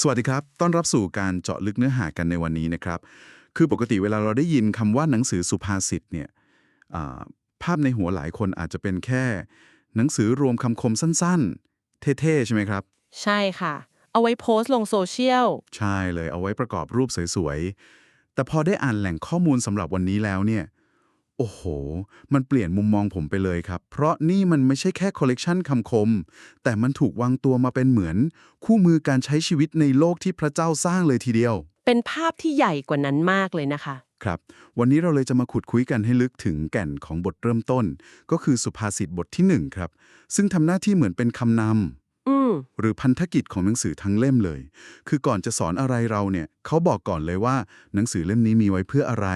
สวัสดีครับ ต้อนรับสู่การเจาะลึกเนื้อหากันในวันนี้นะครับ คือปกติเวลาเราได้ยินคำว่าหนังสือสุภาษิตเนี่ยอ่าภาพในหัวหลายคนอาจจะเป็นแค่ หนังสือรวมคำคมสั้นๆ เท่ๆ ใช่ไหมครับ ใช่ค่ะ เอาไว้โพสต์ลงโซเชียล ใช่เลย เอาไว้ประกอบรูปสวยๆ แต่พอได้อ่านแหล่งข้อมูลสำหรับวันนี้แล้วเนี่ย โอ้โห มันเปลี่ยนมุมมองผมไปเลยครับ เพราะนี่มันไม่ใช่แค่คอลเลกชันคำคม แต่มันถูกวางตัวมาเป็นเหมือน คู่มือการใช้ชีวิตในโลกที่พระเจ้าสร้างเลยทีเดียว เป็นภาพที่ใหญ่กว่านั้นมากเลยนะคะ ครับ วันนี้เราเลยจะมาขุดคุยกันให้ลึกถึงแก่นของบทเริ่มต้น ก็คือสุภาษิตบทที่หนึ่งครับ ซึ่งทำหน้าที่เหมือนเป็นคำนำอืม หรือพันธกิจของหนังสือทั้งเล่มเลย คือก่อนจะสอนอะไรเราเนี่ยเขาบอกก่อนเลยว่า หนังสือเล่มนี้มีไว้เพื่ออะไร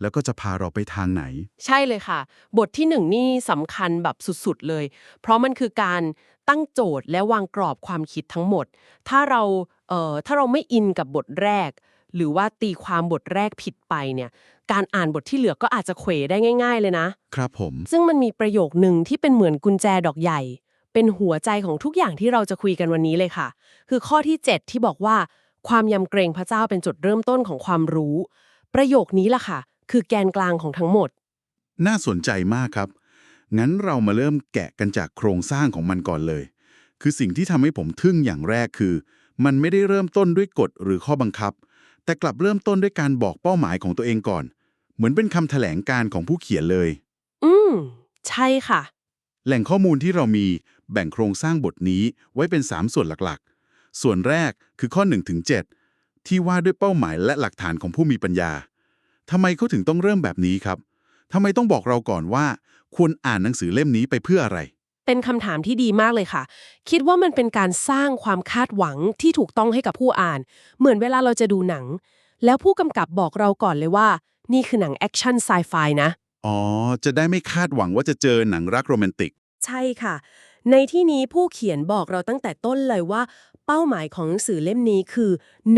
แล้วก็จะพาเราไปทางไหน ใช่เลยค่ะ บทที่หนึ่งนี่สำคัญแบบสุดๆเลย เพราะมันคือการตั้งโจทย์และวางกรอบความคิดทั้งหมด ถ้าเราเอ่อถ้าเราไม่อินกับบทแรก หรือว่าตีความบทแรกผิดไปเนี่ยการอ่านบทที่เหลือก็อาจจะเขวได้ง่าย ๆ เลยนะ ครับผม ซึ่งมันมีประโยคหนึ่งที่เป็นเหมือนกุญแจดอกใหญ่ เป็นหัวใจของทุกอย่างที่เราจะคุยกันวันนี้เลยค่ะ คือข้อที่ 7 ที่บอกว่า ความยำเกรงพระเจ้าเป็นจุดเริ่มต้นของความรู้ ประโยคนี้ล่ะค่ะ คือแกนกลางของทั้งหมด น่าสนใจมากครับ งั้นเรามาเริ่มแกะกันจากโครงสร้างของมันก่อนเลย คือสิ่งที่ทำให้ผมทึ่งอย่างแรกคือ มันไม่ได้เริ่มต้นด้วยกฎหรือข้อบังคับ แต่กลับเริ่มต้นด้วยการบอกเป้าหมายของตัวเองก่อน เหมือนเป็นคำแถลงการของผู้เขียนเลย อืม ใช่ค่ะ แหล่งข้อมูลที่เรามีแบ่งโครงสร้างบทนี้ไว้เป็น 3 ส่วนหลักๆ ส่วนแรกคือข้อ1ถึง7ที่ว่าด้วยเป้าหมายและหลักฐานของผู้มีปัญญาทำไมเขาถึงต้องเริ่มแบบนี้ครับทำไมต้องบอกเราก่อนว่า ควรอ่านหนังสือเล่มนี้ไปเพื่ออะไร เป็นคำถามที่ดีมากเลยค่ะ คิดว่ามันเป็นการสร้างความคาดหวังที่ถูกต้องให้กับผู้อ่าน เหมือนเวลาเราจะดูหนัง แล้วผู้กำกับบอกเราก่อนเลยว่า นี่คือหนังแอคชั่นไซไฟนะ อ๋อ จะได้ไม่คาดหวังว่าจะเจอหนังรักโรแมนติก ใช่ค่ะ ในที่นี้ผู้เขียนบอกเราตั้งแต่ต้นเลยว่า เป้าหมายของหนังสือเล่มนี้คือ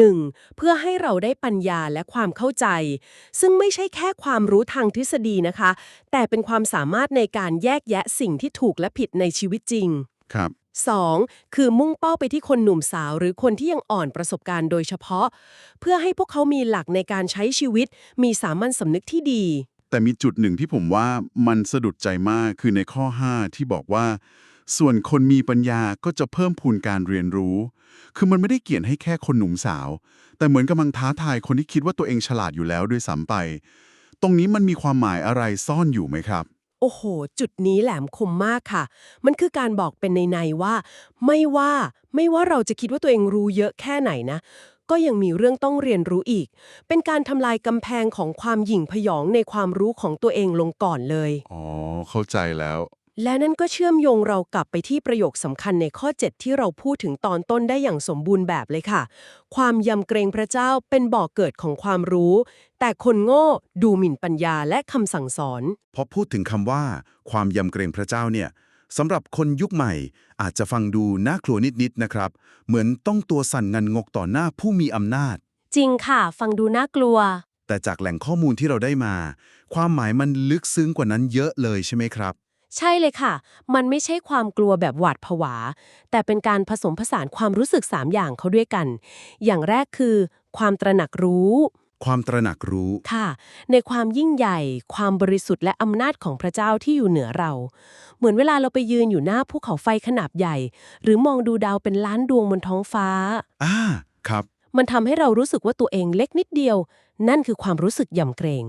1. เพื่อให้เราได้ปัญญาและความเข้าใจ ซึ่งไม่ใช่แค่ความรู้ทางทฤษฎีนะคะ แต่เป็นความสามารถในการแยกแยะสิ่งที่ถูกและผิดในชีวิตจริง ครับ 2. คือมุ่งเป้าไปที่คนหนุ่มสาวหรือคนที่ยังอ่อนประสบการณ์โดยเฉพาะ เพื่อให้พวกเขามีหลักในการใช้ชีวิต มีสามัญสำนึกที่ดี แต่มีจุดหนึ่งที่ผมว่ามันสะดุดใจมากคือในข้อ 5 ที่บอกว่า ส่วนคนมีปัญญาก็จะเพิ่มพูนการเรียนรู้ คือมันไม่ได้เกี่ยนให้แค่คนหนุ่มสาว แต่เหมือนกำลังท้าทายคนที่คิดว่าตัวเองฉลาดอยู่แล้วด้วยซ้ำไป ตรงนี้มันมีความหมายอะไรซ่อนอยู่ไหมครับโอ้โห จุดนี้แหลมคมมากค่ะ มันคือการบอกเป็นในๆว่า ไม่ว่า ไม่ว่าเราจะคิดว่าตัวเองรู้เยอะแค่ไหนนะ ก็ยังมีเรื่องต้องเรียนรู้อีก เป็นการทำลายกำแพงของความหยิ่งพยองในความรู้ของตัวเองลงก่อนเลย อ๋อ เข้าใจแล้ว และนั่นก็เชื่อมโยงเรากลับไปที่ประโยคสำคัญในข้อ 7 ที่เราพูดถึงตอนต้นได้อย่างสมบูรณ์แบบเลยค่ะ ความยำเกรงพระเจ้าเป็นบ่อกเกิดของความรู้ แต่คนโง่ดูหมิ่นปัญญาและคำสั่งสอน พอพูดถึงคำว่า ความยำเกรงพระเจ้าเนี่ย สำหรับคนยุคใหม่อาจจะฟังดูน่ากลัวนิดๆนะครับ เหมือนต้องตัวสั่นงันงกต่อหน้าผู้มีอำนาจ จริงค่ะ ฟังดูน่ากลัว แต่จากแหล่งข้อมูลที่เราได้มา ความหมายมันลึกซึ้งกว่านั้นเยอะเลยใช่ไหมครับ ใช่เลยค่ะ มันไม่ใช่ความกลัวแบบหวาดผวา แต่เป็นการผสมผสานความรู้สึก 3 อย่างเข้าด้วยกัน อย่างแรกคือ ความตระหนักรู้ ความตระหนักรู้ ค่ะ ในความยิ่งใหญ่ ความบริสุทธิ์และอำนาจของพระเจ้าที่อยู่เหนือเรา เหมือนเวลาเราไปยืนอยู่หน้าภูเขาไฟขนาดใหญ่ หรือมองดูดาวเป็นล้านดวงบนท้องฟ้า อ่า ครับ มันทำให้เรารู้สึกว่าตัวเองเล็กนิดเดียว นั่นคือความรู้สึกยำเกรง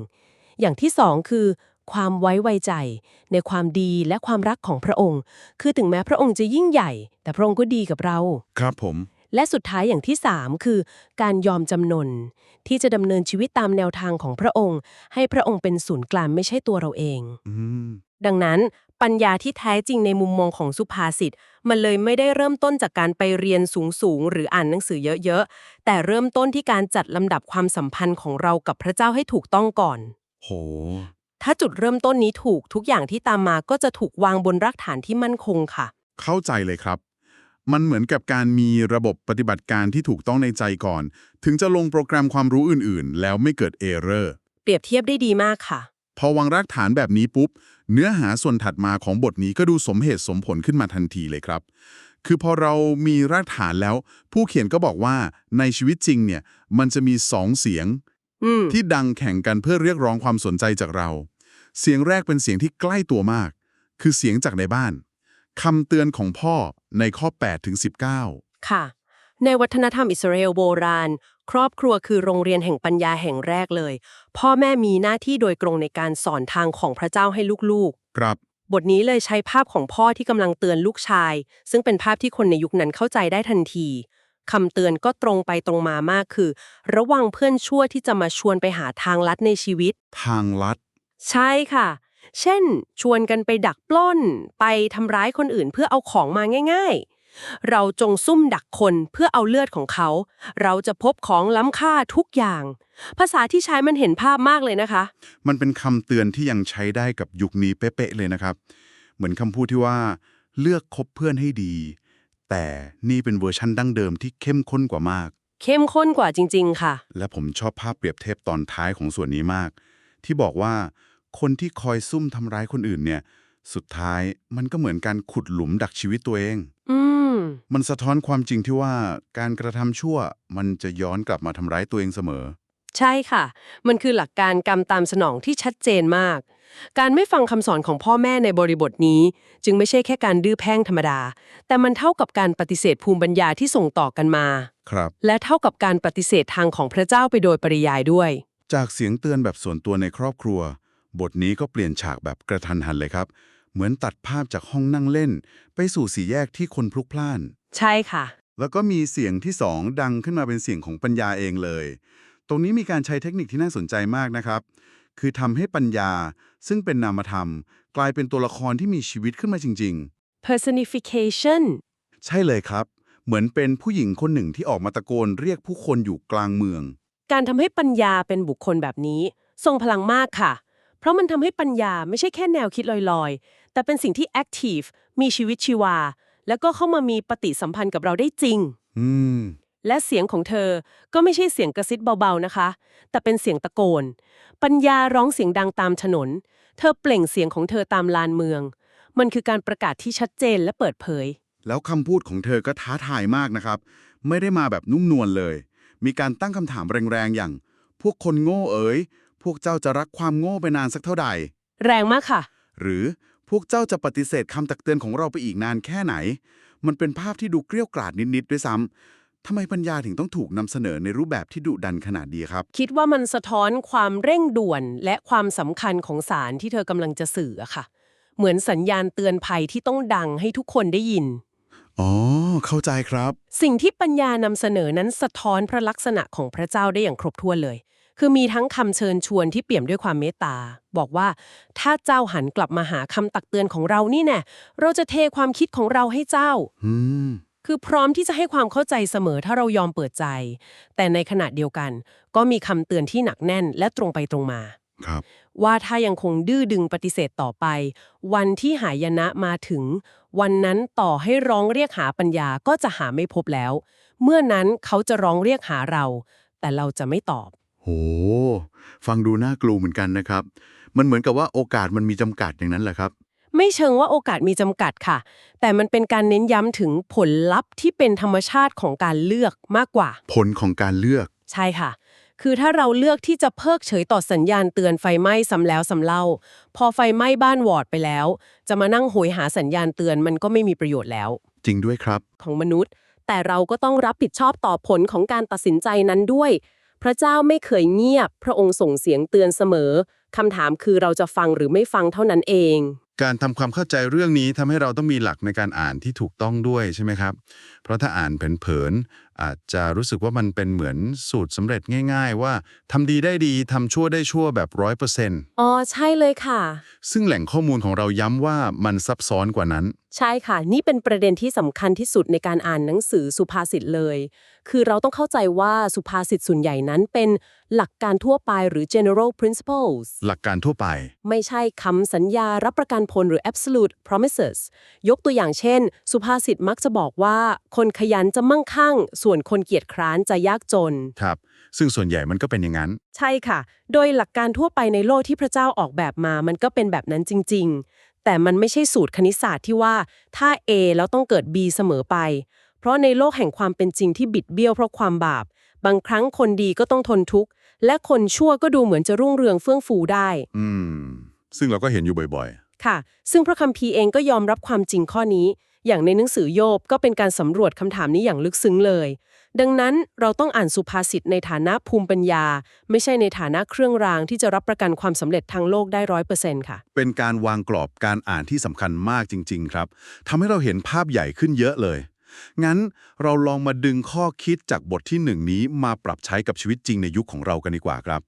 อย่างที่สองคือ ความไว้ไวใจ ในความดีและความรักของพระองค์ คือถึงแม้พระองค์จะยิ่งใหญ่ แต่พระองค์ก็ดีกับเรา ครับผม และสุดท้ายอย่างที่สามคือ การยอมจำนน ที่จะดำเนินชีวิตตามแนวทางของพระองค์ ให้พระองค์เป็นศูนย์กลางไม่ใช่ตัวเราเองอืมดังนั้นปัญญาที่แท้จริงในมุมมองของสุภาษิตมันเลยไม่ได้เริ่มต้นจากการไปเรียนสูงๆ หรืออ่านหนังสือเยอะๆ แต่เริ่มต้นที่การจัดลำดับความสัมพันธ์ของเรากับพระเจ้าให้ถูกต้องก่อน โห ถ้าจุดเริ่มต้นนี้ถูกทุกอย่างที่ตามมาก็จะถูกวางบนรากฐานที่มั่นคงค่ะ เข้าใจเลยครับ มันเหมือนกับการมีระบบปฏิบัติการที่ถูกต้องในใจก่อน ถึงจะลงโปรแกรมความรู้อื่น ๆ แล้วไม่เกิดเอเรอร์เปรียบเทียบได้ดีมากค่ะ พอวางรากฐานแบบนี้ปุ๊บ เนื้อหาส่วนถัดมาของบทนี้ก็ดูสมเหตุสมผลขึ้นมาทันทีเลยครับ คือพอเรามีรากฐานแล้ว ผู้เขียนก็บอกว่าในชีวิตจริงเนี่ย มันจะมีสองเสียงอืมที่ดังแข่งกันเพื่อเรียกร้องความสนใจจากเรา เสียงแรกเป็นเสียงที่ใกล้ตัวมาก คือเสียงจากในบ้าน คำเตือนของพ่อในข้อ 8 ถึง 19 ค่ะ ในวัฒนธรรมอิสราเอลโบราณ ครอบครัวคือโรงเรียนแห่งปัญญาแห่งแรกเลย พ่อแม่มีหน้าที่โดยตรงในการสอนทางของพระเจ้าให้ลูกครับๆบทนี้เลยใช้ภาพของพ่อที่กำลังเตือนลูกชาย ซึ่งเป็นภาพที่คนในยุคนั้นเข้าใจได้ทันทีคำเตือนก็ตรงไปตรงมามากคือ ระวังเพื่อนชั่วที่จะมาชวนไปหาทางลัดในชีวิต ทางลัด ใช่ค่ะ เช่น ชวนกันไปดักปล้น ไปทำร้ายคนอื่นเพื่อเอาของมาง่าย ๆ เราจงซุ่มดักคนเพื่อเอาเลือดของเขา เราจะพบของล้ำค่าทุกอย่าง ภาษาที่ใช้มันเห็นภาพมากเลยนะคะ มันเป็นคำเตือนที่ยังใช้ได้กับยุคนี้เป๊ะๆเลยนะครับ เหมือนคำพูดที่ว่า เลือกคบเพื่อนให้ดี แต่นี่เป็นเวอร์ชั่นดั้งเดิมที่เข้มข้นกว่ามาก เข้มข้นกว่าจริง ๆ ค่ะ และผมชอบภาพเปรียบเทียบตอนท้ายของส่วนนี้มาก ที่บอกว่า คนที่คอยซุ่มทำร้ายคนอื่นเนี่ย สุดท้ายมันก็เหมือนการขุดหลุมดักชีวิตตัวเอง อืม มันสะท้อนความจริงที่ว่าการกระทำชั่ว มันจะย้อนกลับมาทำร้ายตัวเองเสมอ ใช่ค่ะ มันคือหลักการกรรมตามสนองที่ชัดเจนมาก การไม่ฟังคำสอนของพ่อแม่ในบริบทนี้ จึงไม่ใช่แค่การดื้อแพ่งธรรมดา แต่มันเท่ากับการปฏิเสธภูมิปัญญาที่ส่งต่อกันมา ครับ และเท่ากับการปฏิเสธทางของพระเจ้าไปโดยปริยายด้วย จากเสียงเตือนแบบส่วนตัวในครอบครัว บทนี้ก็เปลี่ยนฉากแบบกระทันหันเลยครับ เหมือนตัดภาพจากห้องนั่งเล่น ไปสู่สี่แยกที่คนพลุกพล่าน ใช่ค่ะ แล้วก็มีเสียงที่สองดังขึ้นมาเป็นเสียงของปัญญาเองเลย ตรงนี้มีการใช้เทคนิคที่น่าสนใจมากนะครับ คือทำให้ปัญญา ซึ่งเป็นนามธรรม กลายเป็นตัวละครที่มีชีวิตขึ้นมาจริง personification ๆใช่เลยครับ เหมือนเป็นผู้หญิงคนหนึ่งที่ออกมาตะโกนเรียกผู้คนอยู่กลางเมือง การทำให้ปัญญาเป็นบุคคลแบบนี้ ทรงพลังมากค่ะเพ ราะมันทำให้ปัญญาไม่ใช่แค่แนวคิดลอยๆ แต่เป็นสิ่งที่ active มีชีวิตชีวา แล้วก็เข้ามามีปฏิสัมพันธ์กับเราได้จริง อืม และเสียงของเธอก็ไม่ใช่เสียงกระซิบเบาๆนะคะ แต่เป็นเสียงตะโกน ปัญญาร้องเสียงดังตามถนน เธอเปล่งเสียงของเธอตามลานเมือง มันคือการประกาศที่ชัดเจนและเปิดเผย แล้วคำพูดของเธอก็ท้าทายมากนะครับ ไม่ได้มาแบบนุ่มนวลเลย มีการตั้งคำถามแรงๆอย่าง พวกคนโง่เอ๋ย พวกเจ้าจะรักความโง่ไปนานสักเท่าใด แรงมากค่ะ หรือพวกเจ้าจะปฏิเสธคำตักเตือนของเราไปอีกนานแค่ไหน มันเป็นภาพที่ดูเกลี้ยวกราดนิดๆด้วยซ้ำทำไมปัญญาถึงต้องถูกนำเสนอในรูปแบบที่ดุดันขนาดนี้ครับ คิดว่ามันสะท้อนความเร่งด่วนและความสำคัญของสารที่เธอกำลังจะสื่ออะค่ะ เหมือนสัญญาณเตือนภัยที่ต้องดังให้ทุกคนได้ยิน อ๋อ เข้าใจครับ สิ่งที่ปัญญานำเสนอนั้นสะท้อนพระลักษณะของพระเจ้าได้อย่างครบถ้วนเลย คือมีทั้งคำเชิญชวนที่เปี่ยมด้วยความเมตตา บอกว่า ถ้าเจ้าหันกลับมาหาคำตักเตือนของเรานี่แน่เราจะเทความคิดของเราให้เจ้าอืมคือพร้อมที่จะให้ความเข้าใจเสมอถ้าเรายอมเปิดใจ แต่ในขณะเดียวกัน ก็มีคำเตือนที่หนักแน่นและตรงไปตรงมาครับว่าถ้ายังคงดื้อดึงปฏิเสธต่อไป วันที่หายนะมาถึง วันนั้นต่อให้ร้องเรียกหาปัญญาก็จะหาไม่พบแล้ว เมื่อนั้นเขาจะร้องเรียกหาเรา แต่เราจะไม่ตอบ โห ฟังดูน่ากลัวเหมือนกันนะครับ มันเหมือนกับว่าโอกาสมันมีจำกัดอย่างนั้นแหละครับ ไม่เชิงว่าโอกาสมีจำกัดค่ะ แต่มันเป็นการเน้นย้ำถึงผลลัพธ์ที่เป็นธรรมชาติของการเลือกมากกว่า ผลของการเลือก ใช่ค่ะ คือถ้าเราเลือกที่จะเพิกเฉยต่อสัญญาณเตือนไฟไหม้ซ้ำแล้วซ้ำเล่า พอไฟไหม้บ้านวอดไปแล้ว จะมานั่งโหยหาสัญญาณเตือนมันก็ไม่มีประโยชน์แล้ว จริงด้วยครับ ของมนุษย์ แต่เราก็ต้องรับผิดชอบต่อผลของการตัดสินใจนั้นด้วย พระเจ้าไม่เคยเงียบ พระองค์ส่งเสียงเตือนเสมอคำถามคือเราจะฟังหรือไม่ฟังเท่านั้นเอง การทำความเข้าใจเรื่องนี้ทำให้เราต้องมีหลักในการอ่านที่ถูกต้องด้วยใช่ไหมครับ เพราะถ้าอ่านเผินๆ อาจจะรู้สึกว่ามันเป็นเหมือนสูตรสำเร็จง่าย ๆ ว่าทำดีได้ดีทำชั่วได้ชั่วแบบร้อยเปอร์เซ็นต์อ๋อ ใช่เลยค่ะ ซึ่งแหล่งข้อมูลของเราย้ำว่ามันซับซ้อนกว่านั้น ใช่ค่ะ นี่เป็นประเด็นที่สำคัญที่สุดในการอ่านหนังสือสุภาษิตเลย คือเราต้องเข้าใจว่าสุภาษิตส่วนใหญ่นั้นเป็นหลักการทั่วไปหรือ general principles หลักการทั่วไป ไม่ใช่คำสัญญารับประกันผลหรือ absolute promises ยกตัวอย่างเช่น สุภาษิตมักจะบอกว่า คนขยันจะมั่งคั่งส่วนคนเกียจคร้านจะยากจน ครับ ซึ่งส่วนใหญ่มันก็เป็นอย่างนั้น ใช่ค่ะ โดยหลักการทั่วไปในโลกที่พระเจ้าออกแบบมา มันก็เป็นแบบนั้นจริง ๆ แต่มันไม่ใช่สูตรคณิตศาสตร์ที่ว่าถ้า A แล้วต้องเกิด B เสมอไป เพราะในโลกแห่งความเป็นจริงที่บิดเบี้ยวเพราะความบาป บางครั้งคนดีก็ต้องทนทุกข์ และคนชั่วก็ดูเหมือนจะรุ่งเรืองเฟื่องฟูได้ อืม ซึ่งเราก็เห็นอยู่บ่อยค่ะ ซึ่งพระคัมภีร์เองก็ยอมรับความจริงข้อนี้ อย่างในหนังสือโยบก็เป็นการสำรวจคำถามนี้อย่างลึกซึ้งเลย ดังนั้นเราต้องอ่านสุภาษิตในฐานะภูมิปัญญา ไม่ใช่ในฐานะเครื่องรางที่จะรับประกันความสำเร็จทางโลกได้ร้อยเปอร์เซ็นต์ค่ะๆเป็นการวางกรอบการอ่านที่สำคัญมากจริง ๆ ครับทำให้เราเห็นภาพใหญ่ขึ้นเยอะเลย งั้นเราลองมาดึงข้อคิดจากบทที่หนึ่งนี้มาปรับใช้กับชีวิตจริงในยุคของเรากันดีกว่าครับ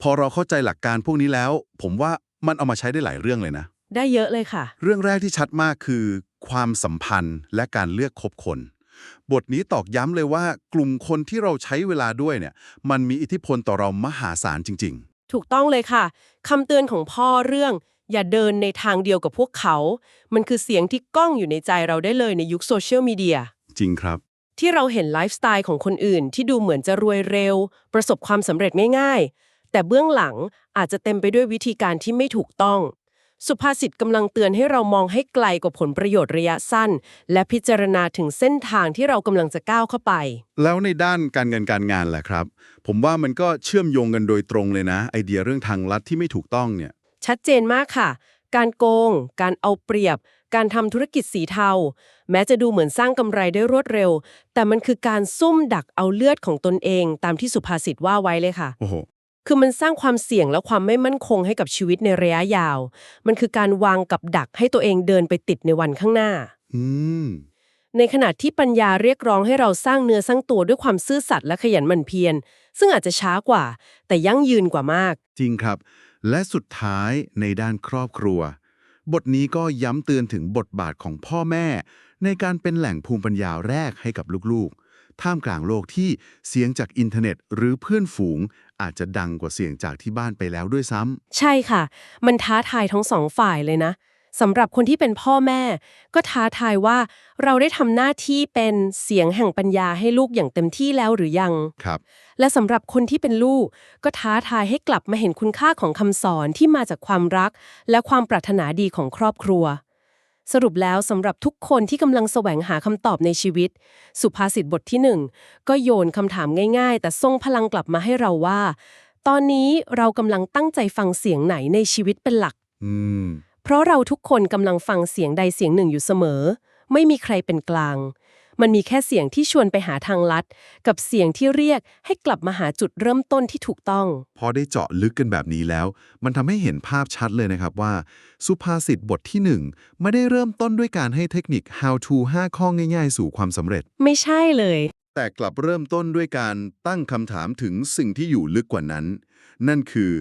พอเราเข้าใจหลักการพวกนี้แล้ว ผมว่ามันเอามาใช้ได้หลายเรื่องเลยนะ ได้เยอะเลยค่ะ เรื่องแรกที่ชัดมากคือ ความสัมพันธ์และการเลือกคบคน บทนี้ตอกย้ำเลยว่ากลุ่มคนที่เราใช้เวลาด้วยเนี่ย มันมีอิทธิพลต่อเรามหาศาลจริง ถูกต้องเลยค่ะคำเตือนของพ่อเรื่อง อย่าเดินในทางเดียวกับพวกเขา มันคือเสียงที่ก้องอยู่ในใจเราได้เลยในยุคโซเชียลมีเดีย ๆ จริงครับ ที่เราเห็นไลฟ์สไตล์ของคนอื่นที่ดูเหมือนจะรวยเร็ว ประสบความสำเร็จง่ายๆ แต่เบื้องหลังอาจจะเต็มไปด้วยวิธีการที่ไม่ถูกต้อง สุภาษิตกำลังเตือนให้เรามองให้ไกลกว่าผลประโยชน์ระยะสั้น และพิจารณาถึงเส้นทางที่เรากำลังจะก้าวเข้าไป แล้วในด้านการเงินการงานแหละครับ ผมว่ามันก็เชื่อมโยงกันโดยตรงเลยนะ ไอเดียเรื่องทางลัดที่ไม่ถูกต้องเนี่ย ชัดเจนมากค่ะ การโกง การเอาเปรียบ การทำธุรกิจสีเทา แม้จะดูเหมือนสร้างกำไรได้รวดเร็ว แต่มันคือการซุ่มดักเอาเลือดของตนเอง ตามที่สุภาษิตว่าไว้เลยค่ะ โอ้โห คือมันสร้างความเสี่ยงและความไม่มั่นคงให้กับชีวิตในระยะยาว มันคือการวางกับดักให้ตัวเองเดินไปติดในวันข้างหน้า อืม ในขณะที่ปัญญาเรียกร้องให้เราสร้างเนื้อสร้างตัวด้วยความซื่อสัตย์และขยันหมั่นเพียร ซึ่งอาจจะช้ากว่า แต่ยั่งยืนกว่ามาก จริงครับ และสุดท้ายในด้านครอบครัว บทนี้ก็ย้ำเตือนถึงบทบาทของพ่อแม่ ในการเป็นแหล่งภูมิปัญญาแรกให้กับลูกๆ ท่ามกลางโลกที่เสียงจากอินเทอร์เน็ต หรือเพื่อนฝูง อาจจะดังกว่าเสียงจากที่บ้านไปแล้วด้วยซ้ำใช่ค่ะ มันท้าทายทั้งสองฝ่ายเลยนะสำหรับคนที่เป็นพ่อแม่ ก็ท้าทายว่าเราได้ทำหน้าที่เป็นเสียงแห่งปัญญาให้ลูกอย่างเต็มที่แล้วหรือยัง ครับ และสำหรับคนที่เป็นลูก ก็ท้าทายให้กลับมาเห็นคุณค่าของคำสอนที่มาจากความรัก และความปรารถนาดีของครอบครัว สรุปแล้วสำหรับทุกคนที่กำลังแสวงหาคำตอบในชีวิต สุภาษิตบทที่หนึ่งก็โยนคำถามง่ายๆ แต่ทรงพลังกลับมาให้เราว่า ตอนนี้เรากำลังตั้งใจฟังเสียงไหนในชีวิตเป็นหลัก อืม เพราะเราทุกคนกำลังฟังเสียงใดเสียงหนึ่งอยู่เสมอ ไม่มีใครเป็นกลาง มันมีแค่เสียงที่ชวนไปหาทางลัด กับเสียงที่เรียกให้กลับมาหาจุดเริ่มต้นที่ถูกต้อง พอได้เจาะลึกกันแบบนี้แล้ว มันทำให้เห็นภาพชัดเลยนะครับว่า สุภาษิตบทที่หนึ่งไม่ได้เริ่มต้นด้วยการให้เทคนิค how to 5 ข้อง่าย ๆ สู่ความสำเร็จ ไม่ใช่เลย แต่กลับเริ่มต้นด้วยการตั้งคำถามถึงสิ่งที่อยู่ลึกกว่านั้น นั่นคือ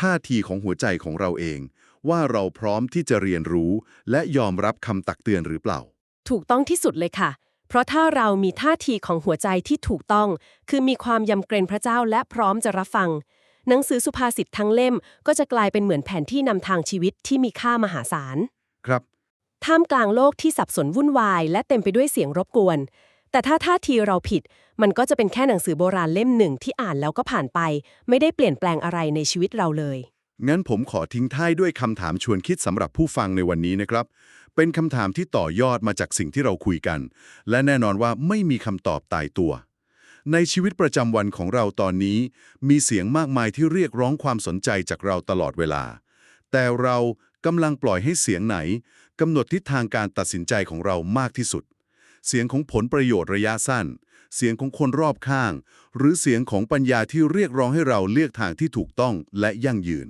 ท่าทีของหัวใจของเราเอง ว่าเราพร้อมที่จะเรียนรู้ และยอมรับคำตักเตือนหรือเปล่า ถูกต้องที่สุดเลยค่ะ เพราะถ้าเรามีท่าทีของหัวใจที่ถูกต้อง คือมีความยำเกรงพระเจ้าและพร้อมจะรับฟัง หนังสือสุภาษิตทั้งเล่มก็จะกลายเป็นเหมือนแผนที่นำทางชีวิตที่มีค่ามหาศาล ครับท่ามกลางโลกที่สับสนวุ่นวาย และเต็มไปด้วยเสียงรบกวน แต่ถ้าท่าทีเราผิด มันก็จะเป็นแค่หนังสือโบราณเล่มหนึ่งที่อ่านแล้วก็ผ่านไป ไม่ได้เปลี่ยนแปลงอะไรในชีวิตเราเลย งั้นผมขอทิ้งท้ายด้วยคำถามชวนคิดสำหรับผู้ฟังในวันนี้นะครับ เป็นคำถามที่ต่อยอดมาจากสิ่งที่เราคุยกัน และแน่นอนว่าไม่มีคำตอบตายตัว ในชีวิตประจำวันของเราตอนนี้ มีเสียงมากมายที่เรียกร้องความสนใจจากเราตลอดเวลา แต่เรากำลังปล่อยให้เสียงไหนกำหนดทิศทางการตัดสินใจของเรามากที่สุด เสียงของผลประโยชน์ระยะสั้น เสียงของคนรอบข้าง หรือเสียงของปัญญาที่เรียกร้องให้เราเลือกทางที่ถูกต้องและยั่งยืน